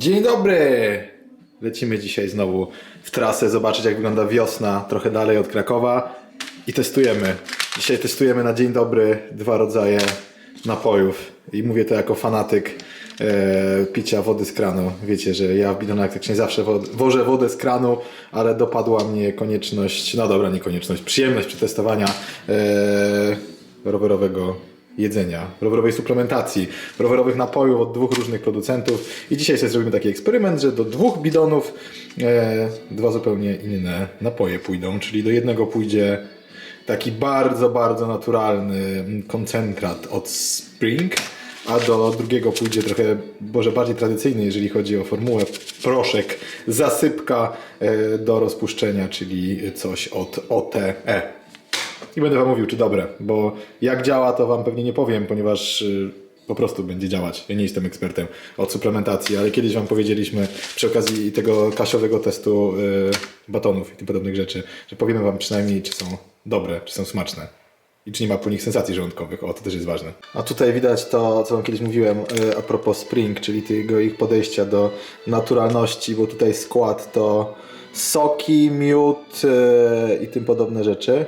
Dzień dobry! Lecimy dzisiaj znowu w trasę, zobaczyć jak wygląda wiosna trochę dalej od Krakowa i testujemy. Dzisiaj testujemy na dzień dobry dwa rodzaje napojów i mówię to jako fanatyk e, picia wody z kranu. Wiecie, że ja w bidonach tak nie zawsze wod- wożę wodę z kranu, ale dopadła mnie konieczność, no dobra, nie konieczność, przyjemność przetestowania e, rowerowego jedzenia, rowerowej suplementacji, rowerowych napojów od dwóch różnych producentów. I dzisiaj sobie zrobimy taki eksperyment, że do dwóch bidonów e, dwa zupełnie inne napoje pójdą, czyli do jednego pójdzie taki bardzo, bardzo naturalny koncentrat od Spring, a do drugiego pójdzie trochę, może bardziej tradycyjny, jeżeli chodzi o formułę, proszek, zasypka e, do rozpuszczenia, czyli coś od OTE. I będę wam mówił, czy dobre, bo jak działa, to wam pewnie nie powiem, ponieważ y, po prostu będzie działać. Ja nie jestem ekspertem od suplementacji, ale kiedyś wam powiedzieliśmy przy okazji tego kasiowego testu y, batonów i tym podobnych rzeczy, że powiemy wam przynajmniej, czy są dobre, czy są smaczne. I czy nie ma po nich sensacji żołądkowych. O, to też jest ważne. A tutaj widać to, co wam kiedyś mówiłem y, a propos Spring, czyli tego ich podejścia do naturalności, bo tutaj skład to soki, miód i tym podobne rzeczy.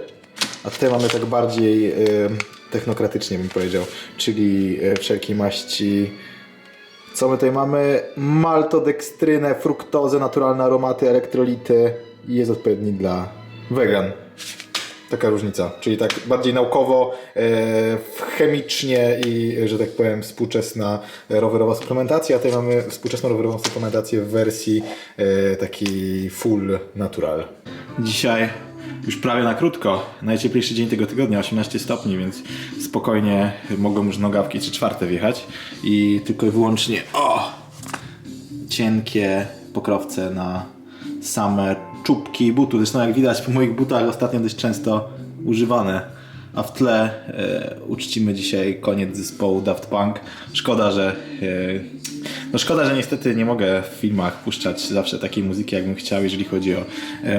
A tutaj mamy tak bardziej y, technokratycznie bym powiedział, czyli y, wszelkie maści. Co my tutaj mamy? Maltodekstrynę, fruktozę, naturalne aromaty, elektrolity i jest odpowiedni dla wegan. Taka różnica, czyli tak bardziej naukowo, e, chemicznie i, że tak powiem, współczesna rowerowa suplementacja. A tutaj mamy współczesną rowerową suplementację w wersji e, takiej full natural. Dzisiaj już prawie na krótko. Najcieplejszy dzień tego tygodnia, 18 stopni, więc spokojnie mogą już nogawki czy czwarte wjechać. I tylko i wyłącznie o! Cienkie pokrowce na same czubki butów. Zresztą jak widać po moich butach ostatnio dość często używane. A w tle e, uczcimy dzisiaj koniec zespołu Daft Punk. Szkoda, że e, no szkoda, że niestety nie mogę w filmach puszczać zawsze takiej muzyki, jakbym chciał, jeżeli chodzi o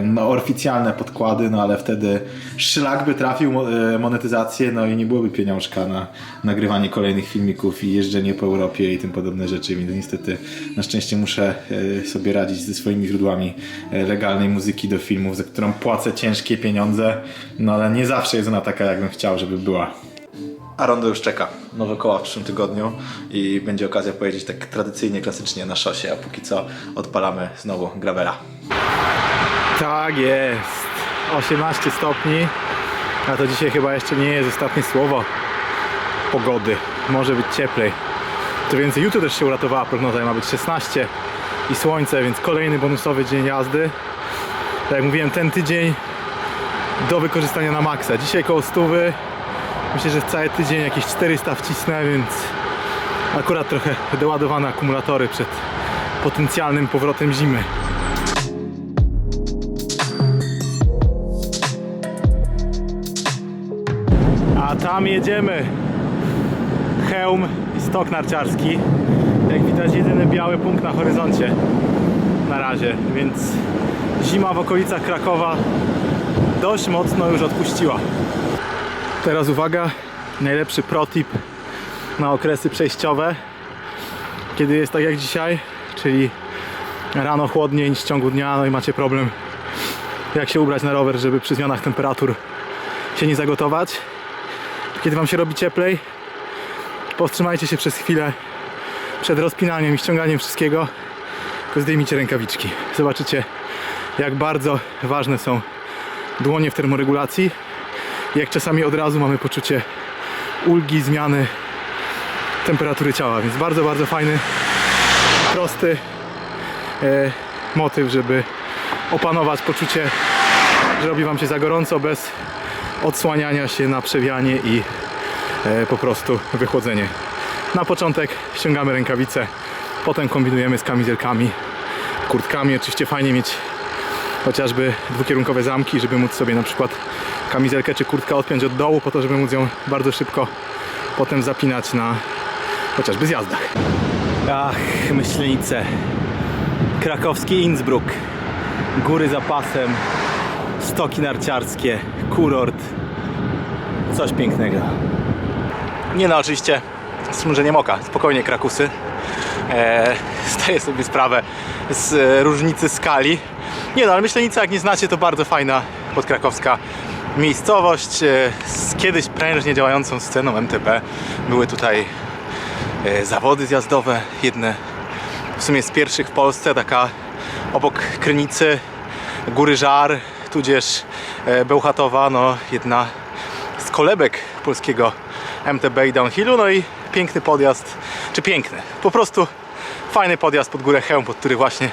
no, oficjalne podkłady, no ale wtedy szlak by trafił e, monetyzację, no i nie byłoby pieniążka na nagrywanie kolejnych filmików i jeżdżenie po Europie i tym podobne rzeczy, więc niestety na szczęście muszę e, sobie radzić ze swoimi źródłami e, legalnej muzyki do filmów, za którą płacę ciężkie pieniądze, no ale nie zawsze jest ona taka, jakbym chciał, żeby była. A Rondo już czeka. Nowe koła w przyszłym tygodniu i będzie okazja pojeździć tak tradycyjnie, klasycznie na szosie, a póki co odpalamy znowu gravela. Tak jest. 18 stopni. A to dzisiaj chyba jeszcze nie jest ostatnie słowo pogody. Może być cieplej. To więcej jutro też się uratowała prognoza. Ma być 16 i słońce, więc kolejny bonusowy dzień jazdy. Tak jak mówiłem, ten tydzień do wykorzystania na maksa. Dzisiaj koło stówy. Myślę, że w cały tydzień jakieś 400 wcisnę, więc akurat trochę doładowane akumulatory przed potencjalnym powrotem zimy. A tam jedziemy. Hełm i stok narciarski. Jak widać jedyny biały punkt na horyzoncie na razie, więc zima w okolicach Krakowa dość mocno już odpuściła. Teraz uwaga, najlepszy protip na okresy przejściowe. Kiedy jest tak jak dzisiaj, czyli rano chłodniej niż w ciągu dnia, no i macie problem jak się ubrać na rower, żeby przy zmianach temperatur się nie zagotować. Kiedy Wam się robi cieplej, powstrzymajcie się przez chwilę przed rozpinaniem i ściąganiem wszystkiego, tylko zdejmijcie rękawiczki. Zobaczycie, jak bardzo ważne są dłonie w termoregulacji. Jak czasami od razu mamy poczucie ulgi, zmiany temperatury ciała. Więc bardzo, bardzo fajny, prosty e, motyw, żeby opanować poczucie, że robi Wam się za gorąco bez odsłaniania się na przewianie i e, po prostu wychłodzenie. Na początek ściągamy rękawice, potem kombinujemy z kamizelkami, kurtkami. Oczywiście fajnie mieć chociażby dwukierunkowe zamki, żeby móc sobie na przykład kamizelkę czy kurtkę odpiąć od dołu, po to, żeby móc ją bardzo szybko potem zapinać na chociażby zjazdach. Ach, myślenice. Krakowski Innsbruck. Góry za pasem, stoki narciarskie, kurort. Coś pięknego. Nie no, oczywiście z przymrużeniem oka. Spokojnie krakusy. E, zdaję sobie sprawę z e, różnicy skali. Nie no, ale Myślenica jak nie znacie to bardzo fajna podkrakowska miejscowość e, z kiedyś prężnie działającą sceną MTB. Były tutaj e, zawody zjazdowe, jedne w sumie z pierwszych w Polsce, taka obok Krynicy, Góry Żar, tudzież e, Bełchatowa, no jedna z kolebek polskiego MTB i downhillu, no i piękny podjazd, czy piękny, po prostu fajny podjazd pod górę Chełm, pod który właśnie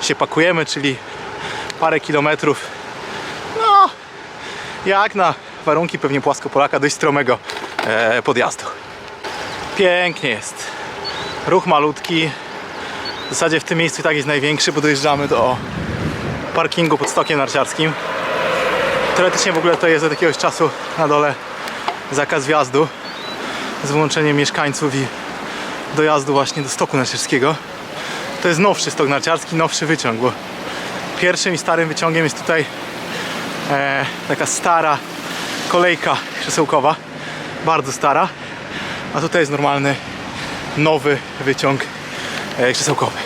się pakujemy, czyli parę kilometrów, jak na warunki pewnie płaskopolaka dość stromego e, podjazdu. Pięknie jest. Ruch malutki. W zasadzie w tym miejscu i tak jest największy, bo dojeżdżamy do parkingu pod stokiem narciarskim. Teoretycznie w ogóle to jest od jakiegoś czasu na dole zakaz wjazdu z wyłączeniem mieszkańców i dojazdu właśnie do stoku narciarskiego. To jest nowszy stok narciarski, nowszy wyciąg, bo pierwszym i starym wyciągiem jest tutaj e, taka stara kolejka krzesełkowa, bardzo stara, a tutaj jest normalny, nowy wyciąg e, krzesełkowy.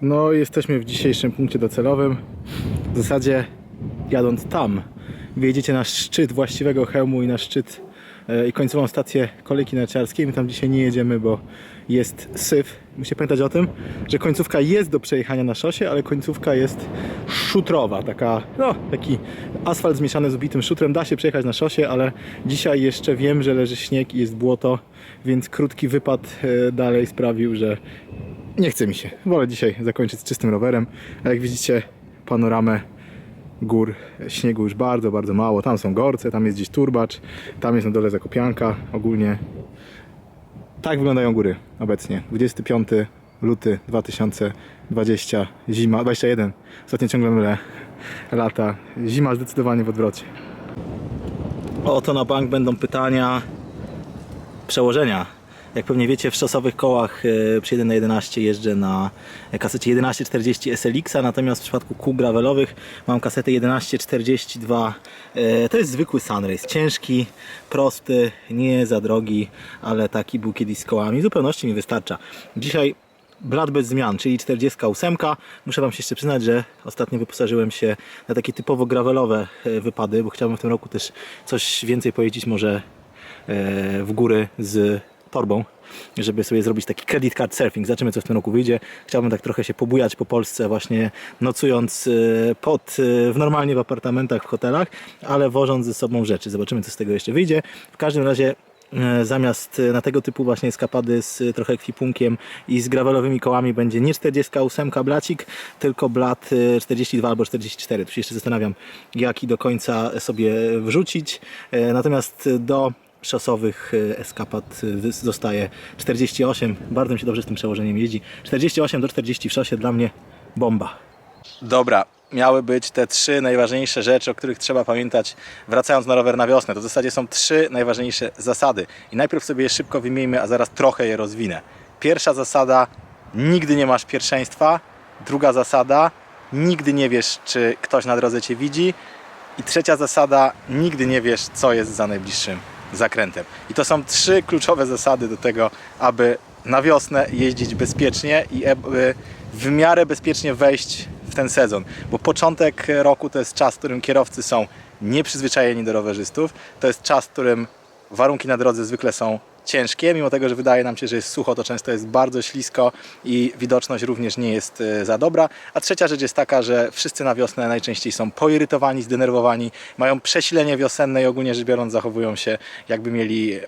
No jesteśmy w dzisiejszym punkcie docelowym. W zasadzie jadąc tam, wyjedziecie na szczyt właściwego hełmu i na szczyt i końcową stację kolejki narciarskiej. My tam dzisiaj nie jedziemy, bo jest syf. Musicie pamiętać o tym, że końcówka jest do przejechania na szosie, ale końcówka jest szutrowa, taka, no, taki asfalt zmieszany z ubitym szutrem. Da się przejechać na szosie, ale dzisiaj jeszcze wiem, że leży śnieg i jest błoto, więc krótki wypad e, dalej sprawił, że nie chce mi się. Wolę dzisiaj zakończyć z czystym rowerem. A jak widzicie, panoramę gór, śniegu już bardzo, bardzo mało. Tam są gorce, tam jest gdzieś turbacz, tam jest na dole zakopianka. Ogólnie tak wyglądają góry obecnie. 25 luty 2020, zima, 21. Ostatnio ciągle mylę lata. Zima zdecydowanie w odwrocie. Oto na bank będą pytania przełożenia. Jak pewnie wiecie, w szosowych kołach e, przy 1 na 11 jeżdżę na kasecie 1140 SLX-a, natomiast w przypadku kół gravelowych mam kasetę 1142. E, To jest zwykły Sunrace. Ciężki, prosty, nie za drogi, ale taki był kiedyś z kołami. W zupełności mi wystarcza. Dzisiaj blat bez zmian, czyli 48. Muszę Wam się jeszcze przyznać, że ostatnio wyposażyłem się na takie typowo gravelowe e, wypady, bo chciałbym w tym roku też coś więcej pojeździć może w góry z torbą, żeby sobie zrobić taki credit card surfing. Zobaczymy, co w tym roku wyjdzie. Chciałbym tak trochę się pobujać po Polsce, właśnie nocując e, pod, e, w normalnie w apartamentach, w hotelach, ale wożąc ze sobą rzeczy. Zobaczymy, co z tego jeszcze wyjdzie. W każdym razie e, zamiast na tego typu właśnie eskapady z trochę ekwipunkiem i z gravelowymi kołami będzie nie 48 blacik, tylko blat e, 42 albo 44. Tu się jeszcze zastanawiam, jaki do końca sobie wrzucić. Natomiast do szosowych e, eskapad e, zostaje 48. Bardzo mi się dobrze z tym przełożeniem jeździ. 48 do 40 w szosie dla mnie bomba. Dobra, miały być te trzy najważniejsze rzeczy, o których trzeba pamiętać wracając na rower na wiosnę. To w zasadzie są trzy najważniejsze zasady. I najpierw sobie je szybko wymieńmy, a zaraz trochę je rozwinę. Pierwsza zasada, nigdy nie masz pierwszeństwa. Druga zasada, nigdy nie wiesz, czy ktoś na drodze Cię widzi. I trzecia zasada, nigdy nie wiesz, co jest za najbliższym zakrętem. I to są trzy kluczowe zasady do tego, aby na wiosnę jeździć bezpiecznie i aby w miarę bezpiecznie wejść w ten sezon. Bo początek roku to jest czas, w którym kierowcy są nieprzyzwyczajeni do rowerzystów. To jest czas, w którym warunki na drodze zwykle są ciężkie, mimo tego, że wydaje nam się, że jest sucho, to często jest bardzo ślisko i widoczność również nie jest e, za dobra. A trzecia rzecz jest taka, że wszyscy na wiosnę najczęściej są poirytowani, zdenerwowani, mają przesilenie wiosenne i ogólnie rzecz biorąc zachowują się jakby mieli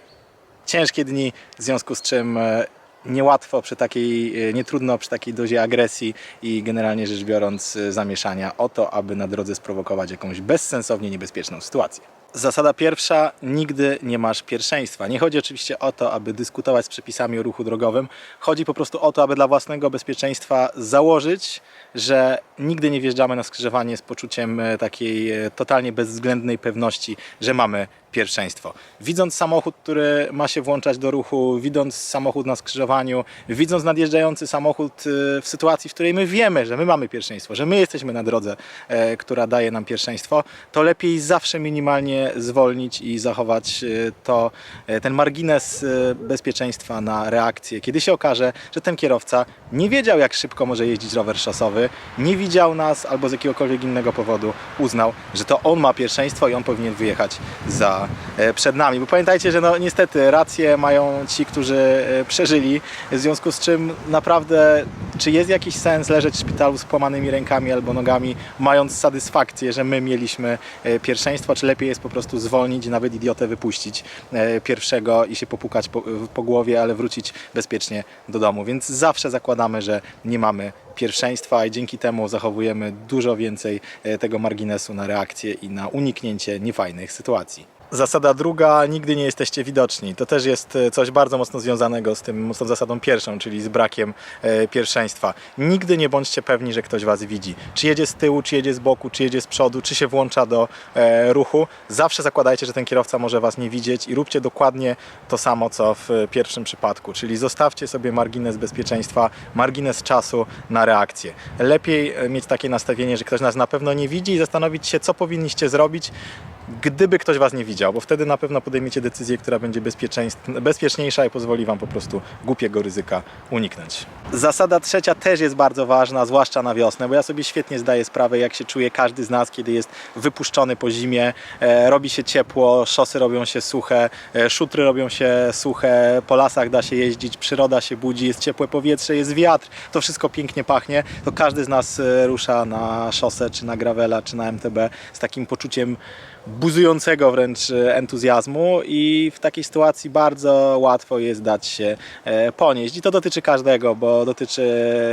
ciężkie dni, w związku z czym e, niełatwo przy takiej, e, nie trudno przy takiej dozie agresji i generalnie rzecz biorąc zamieszania o to, aby na drodze sprowokować jakąś bezsensownie niebezpieczną sytuację. Zasada pierwsza, nigdy nie masz pierwszeństwa. Nie chodzi oczywiście o to, aby dyskutować z przepisami o ruchu drogowym. Chodzi po prostu o to, aby dla własnego bezpieczeństwa założyć, że nigdy nie wjeżdżamy na skrzyżowanie z poczuciem e, takiej e, totalnie bezwzględnej pewności, że mamy pierwszeństwo. Widząc samochód, który ma się włączać do ruchu, widząc samochód na skrzyżowaniu, widząc nadjeżdżający samochód y, w sytuacji, w której my wiemy, że my mamy pierwszeństwo, że my jesteśmy na drodze, e, która daje nam pierwszeństwo, to lepiej zawsze minimalnie zwolnić i zachować e, to, e, ten margines e, bezpieczeństwa na reakcję. Kiedy się okaże, że ten kierowca nie wiedział, jak szybko może jeździć rower szosowy, nie widział nas albo z jakiegokolwiek innego powodu uznał, że to on ma pierwszeństwo i on powinien wyjechać za, e, przed nami. Bo pamiętajcie, że no niestety rację mają ci, którzy e, przeżyli, w związku z czym naprawdę czy jest jakiś sens leżeć w szpitalu z połamanymi rękami albo nogami, mając satysfakcję, że my mieliśmy e, pierwszeństwo, czy lepiej jest po prostu zwolnić nawet idiotę wypuścić pierwszego i się popukać po, po głowie, ale wrócić bezpiecznie do domu. Więc zawsze zakładamy, że nie mamy pierwszeństwa i dzięki temu zachowujemy dużo więcej e, tego marginesu na reakcję i na uniknięcie niefajnych sytuacji. Zasada druga, nigdy nie jesteście widoczni. To też jest e, coś bardzo mocno związanego z tym, z tą zasadą pierwszą, czyli z brakiem e, pierwszeństwa. Nigdy nie bądźcie pewni, że ktoś was widzi. Czy jedzie z tyłu, czy jedzie z boku, czy jedzie z przodu, czy się włącza do e, ruchu. Zawsze zakładajcie, że ten kierowca może was nie widzieć i róbcie dokładnie to samo, co w pierwszym przypadku. Czyli zostawcie sobie margines bezpieczeństwa, margines czasu na reakcję. Lepiej mieć takie nastawienie, że ktoś nas na pewno nie widzi i zastanowić się, co powinniście zrobić, gdyby ktoś Was nie widział, bo wtedy na pewno podejmiecie decyzję, która będzie bezpieczniejsza i pozwoli Wam po prostu głupiego ryzyka uniknąć. Zasada trzecia też jest bardzo ważna, zwłaszcza na wiosnę, bo ja sobie świetnie zdaję sprawę, jak się czuje każdy z nas, kiedy jest wypuszczony po zimie, e, robi się ciepło, szosy robią się suche, e, szutry robią się suche, po lasach da się jeździć, przyroda się budzi, jest ciepłe powietrze, jest wiatr, to wszystko pięknie pachnie, to każdy z nas e, rusza na szosę, czy na gravela, czy na MTB z takim poczuciem buzującego wręcz e, entuzjazmu i w takiej sytuacji bardzo łatwo jest dać się e, ponieść. I to dotyczy każdego, bo dotyczy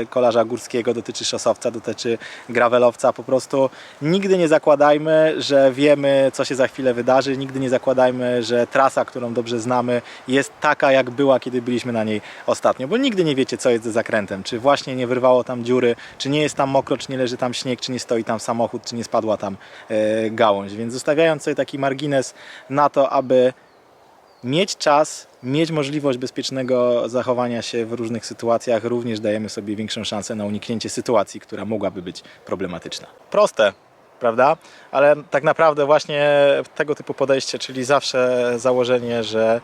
kolarza górskiego, dotyczy szosowca, dotyczy gravelowca. Po prostu nigdy nie zakładajmy, że wiemy, co się za chwilę wydarzy. Nigdy nie zakładajmy, że trasa, którą dobrze znamy, jest taka, jak była, kiedy byliśmy na niej ostatnio, bo nigdy nie wiecie, co jest za zakrętem. Czy właśnie nie wyrwało tam dziury, czy nie jest tam mokro, czy nie leży tam śnieg, czy nie stoi tam samochód, czy nie spadła tam e, gałąź. Więc zostawiając sobie taki margines na to, aby mieć czas, mieć możliwość bezpiecznego zachowania się w różnych sytuacjach, również dajemy sobie większą szansę na uniknięcie sytuacji, która mogłaby być problematyczna. Proste, prawda? Ale tak naprawdę właśnie tego typu podejście, czyli zawsze założenie, że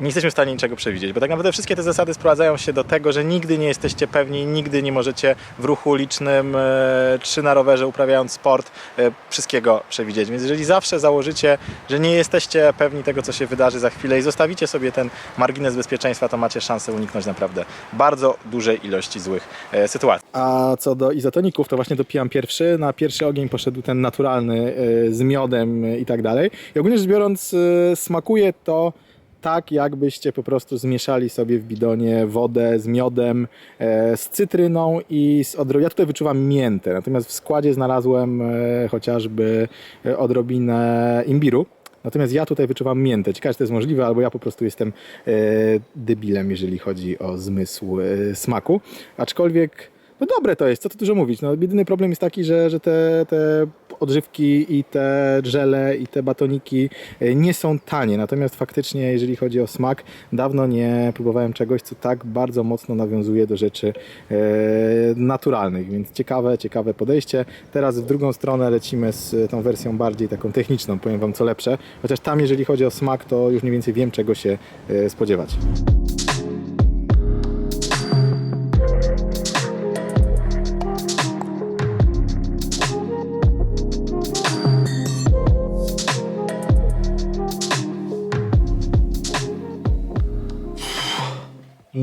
nie jesteśmy w stanie niczego przewidzieć, bo tak naprawdę wszystkie te zasady sprowadzają się do tego, że nigdy nie jesteście pewni, nigdy nie możecie w ruchu licznym e, czy na rowerze uprawiając sport e, wszystkiego przewidzieć. Więc jeżeli zawsze założycie, że nie jesteście pewni tego, co się wydarzy za chwilę i zostawicie sobie ten margines bezpieczeństwa, to macie szansę uniknąć naprawdę bardzo dużej ilości złych e, sytuacji. A co do izotoników, to właśnie dopijam pierwszy. Na pierwszy ogień poszedł ten naturalny z miodem i tak dalej. I ogólnie rzecz biorąc, smakuje to tak, jakbyście po prostu zmieszali sobie w bidonie wodę z miodem, e, z cytryną i z odrobinę. Ja tutaj wyczuwam miętę, natomiast w składzie znalazłem e, chociażby e, odrobinę imbiru. Natomiast ja tutaj wyczuwam miętę. Ciekawe, czy to jest możliwe, albo ja po prostu jestem debilem, jeżeli chodzi o zmysł smaku. Aczkolwiek no dobre to jest, co tu dużo mówić. No, jedyny problem jest taki, że, że te, te odżywki i te żele i te batoniki e, nie są tanie. Natomiast faktycznie, jeżeli chodzi o smak, dawno nie próbowałem czegoś, co tak bardzo mocno nawiązuje do rzeczy e, naturalnych. Więc ciekawe, ciekawe podejście. Teraz w drugą stronę lecimy z tą wersją bardziej taką techniczną, powiem Wam co lepsze. Chociaż tam, jeżeli chodzi o smak, to już mniej więcej wiem, czego się e, spodziewać.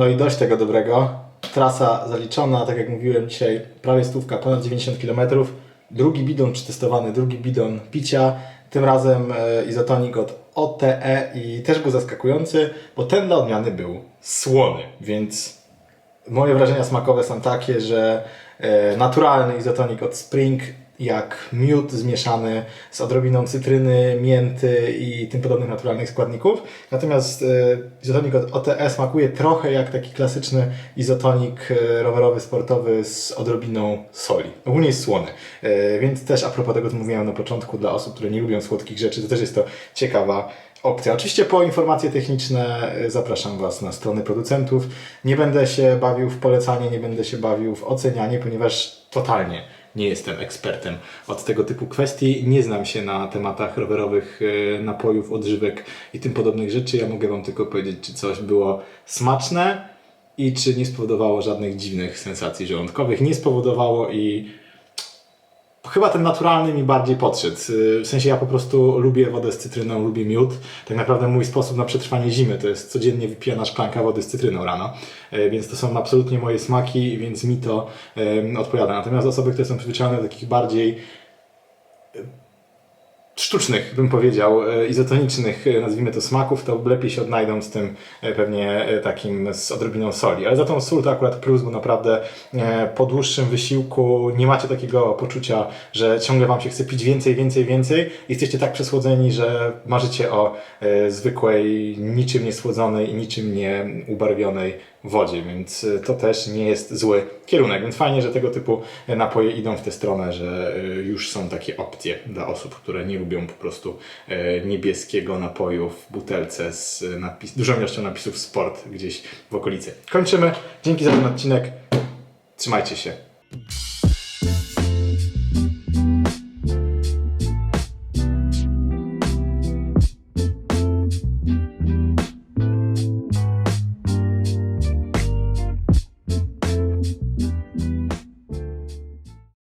No i dość tego dobrego. Trasa zaliczona, tak jak mówiłem dzisiaj, prawie stówka, ponad 90 km. Drugi bidon przetestowany, drugi bidon picia. Tym razem e, izotonik od OTE i też był zaskakujący, bo ten dla odmiany był słony, więc moje wrażenia smakowe są takie, że e, naturalny izotonik od Spring jak miód zmieszany z odrobiną cytryny, mięty i tym podobnych naturalnych składników. Natomiast e, izotonik od OTE smakuje trochę jak taki klasyczny izotonik e, rowerowy, sportowy z odrobiną soli. Ogólnie jest słony. E, Więc też a propos tego, co mówiłem na początku, dla osób, które nie lubią słodkich rzeczy, to też jest to ciekawa opcja. Oczywiście po informacje techniczne zapraszam Was na strony producentów. Nie będę się bawił w polecanie, nie będę się bawił w ocenianie, ponieważ totalnie nie jestem ekspertem od tego typu kwestii. Nie znam się na tematach rowerowych e, napojów, odżywek i tym podobnych rzeczy. Ja mogę Wam tylko powiedzieć, czy coś było smaczne i czy nie spowodowało żadnych dziwnych sensacji żołądkowych. Nie spowodowało i Chyba ten naturalny mi bardziej podszedł. Y, W sensie ja po prostu lubię wodę z cytryną, lubię miód. Tak naprawdę mój sposób na przetrwanie zimy to jest codziennie wypijana szklanka wody z cytryną rano. Y, Więc to są absolutnie moje smaki, więc mi to odpowiada. Natomiast osoby, które są przyzwyczajone do takich bardziej sztucznych, bym powiedział, e, izotonicznych, e, nazwijmy to smaków, to lepiej się odnajdą z tym e, pewnie takim z odrobiną soli. Ale za tą sól to akurat plus, bo naprawdę po dłuższym wysiłku nie macie takiego poczucia, że ciągle wam się chce pić więcej, więcej, więcej. Jesteście tak przesłodzeni, że marzycie o zwykłej, niczym nie słodzonej i niczym nie ubarwionej wodzie, więc e, to też nie jest zły kierunek. Więc fajnie, że tego typu napoje idą w tę stronę, że e, już są takie opcje dla osób, które nie lubią po prostu e, niebieskiego napoju w butelce z napis, dużą ilością napisów sport gdzieś w okolicy. Kończymy. Dzięki za ten odcinek. Trzymajcie się.